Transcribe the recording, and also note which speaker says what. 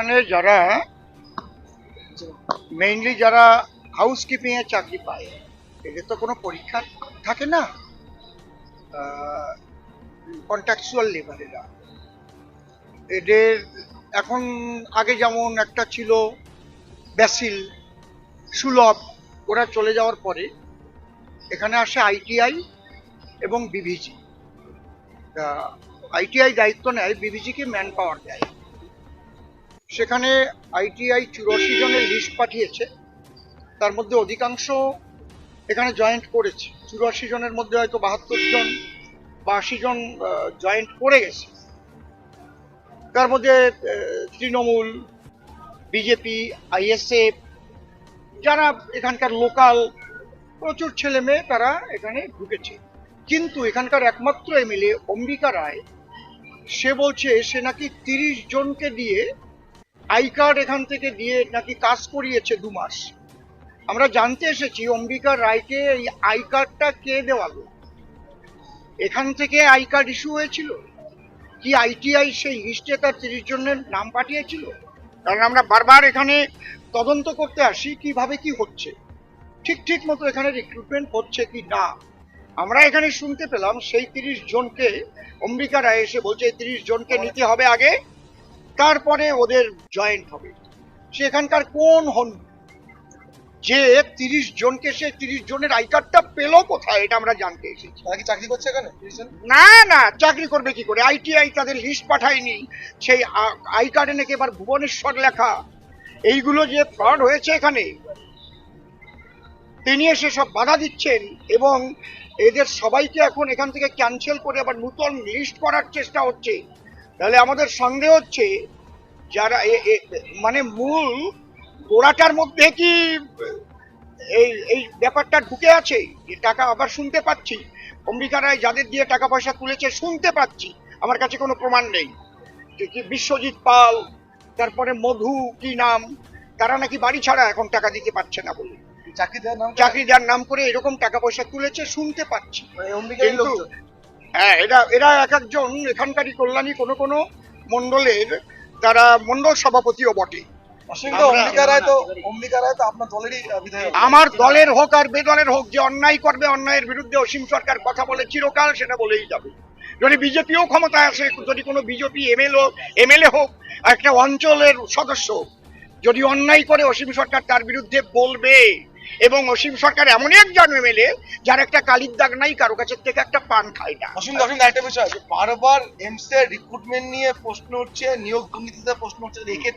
Speaker 1: এখানে যারা মেইনলি যারা হাউসকিপিং এর চাকরি পায়, এদের তো কোনো পরীক্ষা থাকে না। কন্ট্রাকচুয়াল লেবারেরা এদের এখন আগে যেমন একটা ছিল ব্যাসিল, সুলভ, ওরা চলে যাওয়ার পরে এখানে আসে আইটিআই এবং বিভিজি আইটিআই দায়িত্ব নেয় বিভিজিকে ম্যান পাওয়ার দেয়। সেখানে আইটিআই চুরাশি জনের লিস্ট পাঠিয়েছে। তার মধ্যে অধিকাংশ এখানে জয়েন্ট করেছে। চুরাশি জনের মধ্যে হয়তো বাহাত্তর জন বা আশি জন জয়েন্ট করে গেছে। তার মধ্যে তৃণমূল বিজেপি আইএসএফ যারা এখানকার লোকাল প্রচুর ছেলে মেয়ে তারা এখানে ঢুকেছে। কিন্তু এখানকার একমাত্র এমএলএ অম্বিকা রায়, সে বলছে সে নাকি তিরিশ জনকে দিয়ে আই কার্ড এখান থেকে দিয়ে নাকি কাজ করিয়েছে দু মাস। আমরা জানতে এসেছি অম্বিকা রায়কে এই আই কার্ডটা কে দেওয়ালো? এখান থেকে আই কার্ড ইস্যু হয়েছিল? কি আইটিআই সেই লিস্টে তার তিরিশ জনের নাম পাঠিয়েছিল? কারণ আমরা বারবার এখানে তদন্ত করতে আসি, কীভাবে কি হচ্ছে? ঠিক ঠিক মতো এখানে রিক্রুটমেন্ট হচ্ছে কি না? আমরা এখানে শুনতে পেলাম, সেই তিরিশ জনকে অম্বিকা রায় এসে বলছে, এই তিরিশ জনকে নিতে হবে আগে। তারপরে ওদের জয়েন্ট হবে। সেখানকার কোন হন? যে তিরিশ জনকে সে তিরিশ জনের আই কার্ডটা পেল কোথায় এটা আমরা জানতে এসেছি।
Speaker 2: তারা কি চাকরি করছে এখানে?
Speaker 1: না না চাকরি করবে কি করে? আইটিআই তাদের লিস্ট পাঠায়নি। সেই আই কার্ডে নাকি এবার ভুবনেশ্বর লেখা। এইগুলো যে ফ্রড হয়েছে এখানে তিনি এসে সব বাধা দিচ্ছেন এবং এদের সবাইকে এখন এখান থেকে ক্যান্সেল করে আবার নতুন লিস্ট করার চেষ্টা হচ্ছে। তাহলে আমাদের সন্দেহ হচ্ছে যারা মানে মূল গোড়াটার মধ্যে কি এই এই ব্যাপারটা ঢুকে আছে? যে টাকা আবার শুনতে পাচ্ছি। অম্বিকা রায় যাদের দিয়ে টাকা পয়সা তুলেছে শুনতে পাচ্ছি। আমার কাছে কোনো প্রমাণ নেই। বিশ্বজিৎ পাল তারপরে মধু কি নাম তারা নাকি বাড়ি ছাড়া এখন টাকা দিতে পারছে না বলে।
Speaker 2: চাকরি দেওয়ার নাম
Speaker 1: চাকরি দেওয়ার নাম করে এরকম টাকা পয়সা তুলেছে শুনতে পাচ্ছি। হ্যাঁ এরা এরা এক একজন এখানকারই কল্যাণী কোনো কোনো মন্ডলের তারা মন্ডল সভাপতিও বটে। আমরা- দলের হোক আর বেদলের হোক যে অন্যায় করবে অন্যায়ের বিরুদ্ধে অসীম সরকার কথা বলে চিরকাল সেটা বলেই যাবে। যদি বিজেপিও ক্ষমতায় আসে যদি কোনো বিজেপি এমএলএ এমএলএ হোক একটা অঞ্চলের সদস্য যদি অন্যায় করে অসীম সরকার তার বিরুদ্ধে বলবে এবং অসীম সরকার এমনই একজন এমএলএ যার একটা কালির দাগ নাই, কারও কাছের থেকে একটা পান খায় না।
Speaker 2: অসীম অসীম একটা বিষয় বারবার এমস এর রিক্রুটমেন্ট নিয়ে প্রশ্ন উঠছে, নিয়োগ দুর্নীতিতে প্রশ্ন উঠছে